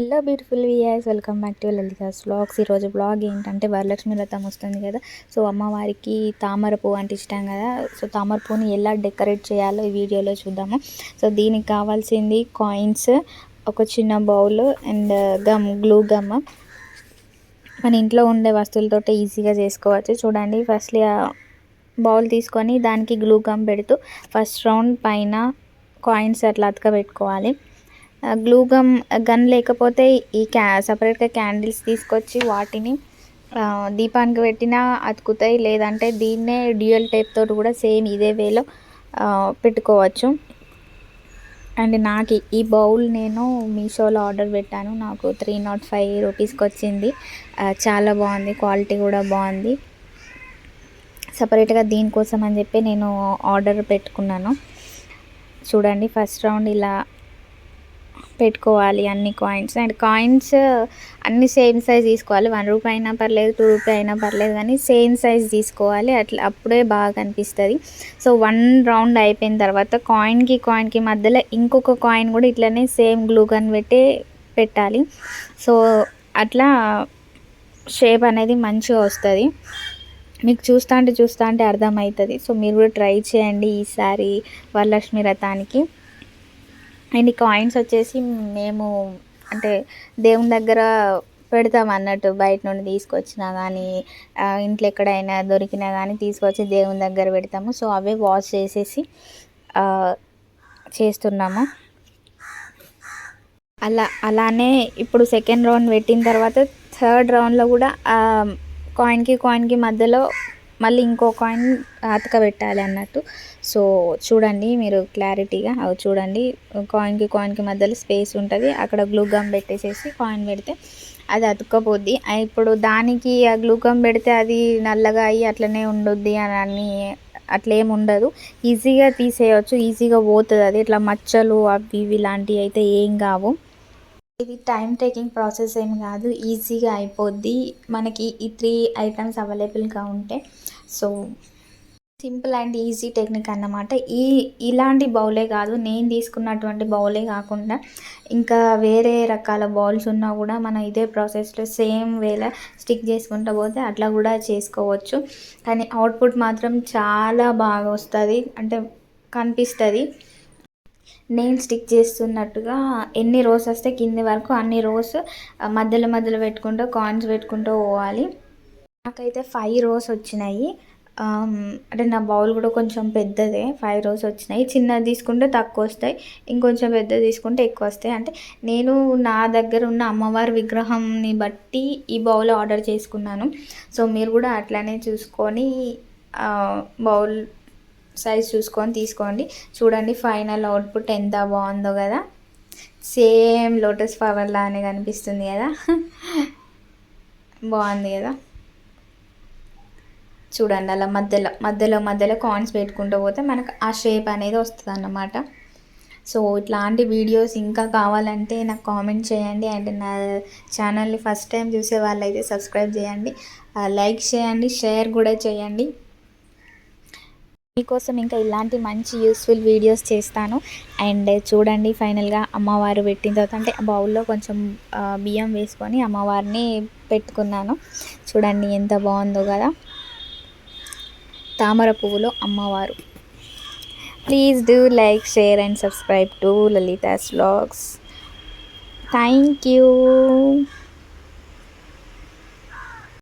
Hello beautiful viewers welcome back to Lalitha's blogs ఈరోజు blog ఏంటంటే వరలక్ష్మి వ్రతం వస్తుంది కదా. సో అమ్మవారికి తామర పువ్వు అంటే ఇష్టం కదా. సో తామర పువ్వుని ఎలా డెకరేట్ చేయాలో ఈ వీడియోలో చూద్దాము. సో దీనికి కావాల్సింది కాయిన్స్ ఒక చిన్న bowl and gum glue gum మన ఇంట్లో ఉండే వస్తువులతో ఈజీగా చేసుకోవచ్చు. చూడండి ఫస్ట్లీ బౌల్ తీసుకొని దానికి గ్లూ గమ్ పెడుతూ ఫస్ట్ రౌండ్ పైన కాయిన్స్ అట్లా అతకబెట్టుకోవాలి గ్లూ గమ్ గన్ లేకపోతే ఈ క్యా సపరేట్గా క్యాండిల్స్ తీసుకొచ్చి వాటిని దీపానికి పెట్టినా అతుకుతాయి లేదంటే దీన్నే డ్యూయల్ టేప్ తోటి కూడా సేమ్ ఇదే వేలో పెట్టుకోవచ్చు. అండ్ నాకు ఈ బౌల్ నేను మీషోలో ఆర్డర్ పెట్టాను. నాకు త్రీ నాట్ ఫైవ్ రూపీస్కి వచ్చింది. చాలా బాగుంది. క్వాలిటీ కూడా బాగుంది. సపరేట్గా దీనికోసం అని చెప్పి నేను ఆర్డర్ పెట్టుకున్నాను. చూడండి ఫస్ట్ రౌండ్ ఇలా పెట్టుకోవాలి అన్ని కాయిన్స్ అండ్ కాయిన్స్ అన్ని సేమ్ సైజ్ తీసుకోవాలి. వన్ రూపాయి అయినా పర్లేదు టూ రూపీ అయినా పర్లేదు కానీ సేమ్ సైజ్ తీసుకోవాలి. అట్లా అప్పుడే బాగా కనిపిస్తుంది సో వన్ రౌండ్ అయిపోయిన తర్వాత కాయిన్కి కాయిన్కి మధ్యలో ఇంకొక కాయిన్ కూడా ఇట్లనే సేమ్ గ్లూ గన్ పెట్టి పెట్టాలి. సో అట్లా షేప్ అనేది మంచిగా వస్తుంది. మీకు చూస్తా అంటే చూస్తా అంటే అర్థమవుతుంది సో మీరు కూడా ట్రై చేయండి ఈసారి వరలక్ష్మి రథానికి. అండ్ ఈ కాయిన్స్ వచ్చేసి మేము అంటే దేవుని దగ్గర పెడతాం అన్నట్టు బయట నుండి తీసుకొచ్చినా కానీ ఇంట్లో ఎక్కడైనా దొరికినా కానీ తీసుకొచ్చి దేవుని దగ్గర పెడతాము. సో అవే వాష్ చేసేసి చేస్తున్నాము. అలా అలానే ఇప్పుడు సెకండ్ రౌండ్ పెట్టిన తర్వాత థర్డ్ రౌండ్లో కూడా కాయిన్కి కాయిన్కి మధ్యలో మళ్ళీ ఇంకో కాయిన్ అతకబెట్టాలి అన్నట్టు. సో చూడండి మీరు క్లారిటీగా అవి చూడండి. కాయిన్కి కాయిన్కి మధ్యలో స్పేస్ ఉంటుంది. అక్కడ గ్లూ గమ్ పెట్టేసేసి కాయిన్ పెడితే అది అతుక్కపోద్ది. ఇప్పుడు దానికి ఆ గ్లూ గమ్ పెడితే అది నల్లగా అయ్యి అట్లనే ఉండొద్ది అని అని అట్లేం ఉండదు. ఈజీగా తీసేయచ్చు. ఈజీగా పోతుంది. అది ఇట్లా మచ్చలు అవి ఇవి లాంటివి అయితే ఏం కావు. ఇది టైం టేకింగ్ ప్రాసెస్ ఏం కాదు ఈజీగా అయిపోద్ది. మనకి ఈ త్రీ ఐటమ్స్ అవైలబుల్గా ఉంటే. So simple and easy technique అన్నమాట. ఈ ఇలాంటి బౌలే కాదు నేను తీసుకున్నటువంటి బౌలే కాకుండా ఇంకా వేరే రకాల బౌల్స్ ఉన్నా కూడా మనం ఇదే ప్రాసెస్లో సేమ్ వేలా స్టిక్ చేసుకుంటూ పోతే అట్లా కూడా చేసుకోవచ్చు. కానీ అవుట్పుట్ మాత్రం చాలా బాగా వస్తుంది. అంటే కనిపిస్తుంది. నేను స్టిక్ చేస్తున్నట్టుగా ఎన్ని రోస్ వస్తే కింది వరకు అన్ని రోస్ మధ్యలో మధ్యలో పెట్టుకుంటూ కాయిన్స్ పెట్టుకుంటూ పోవాలి. నాకైతే ఫైవ్ రోస్ వచ్చినాయి. అంటే నా బౌల్ కూడా కొంచెం పెద్దదే. ఫైవ్ రోస్ వచ్చినాయి. చిన్నది తీసుకుంటే తక్కువ వస్తాయి. ఇంకొంచెం పెద్దది తీసుకుంటే ఎక్కువ వస్తాయి. అంటే నేను నా దగ్గర ఉన్న అమ్మవారి విగ్రహంని బట్టి ఈ బౌల్ ఆర్డర్ చేసుకున్నాను. సో మీరు కూడా అట్లానే చూసుకొని బౌల్ సైజ్ చూసుకొని తీసుకోండి. చూడండి ఫైనల్ అవుట్పుట్ ఎంత బాగుందో కదా. సేమ్ లోటస్ ఫ్లవర్ లానే కనిపిస్తుంది కదా. బాగుంది కదా. చూడండి అలా మధ్యలో మధ్యలో మధ్యలో కాయిన్స్ పెట్టుకుంటూ పోతే మనకు ఆ షేప్ అనేది వస్తుంది అన్నమాట సో ఇట్లాంటి వీడియోస్ ఇంకా కావాలంటే నాకు కామెంట్ చేయండి. అండ్ నా ఛానల్ని ఫస్ట్ టైం చూసే వాళ్ళైతే సబ్స్క్రైబ్ చేయండి. లైక్ చేయండి షేర్ కూడా చేయండి. మీకోసం ఇంకా ఇలాంటి మంచి యూస్ఫుల్ వీడియోస్ చేస్తాను. అండ్ చూడండి ఫైనల్గా అమ్మవారు పెట్టిన తర్వాత అంటే బౌల్లో కొంచెం బియ్యం వేసుకొని అమ్మవారిని పెట్టుకున్నాను. చూడండి ఎంత బాగుందో కదా. తామర పువ్వులో అమ్మవారు. Please do like share and subscribe to Lalitha's vlogs. Thank you.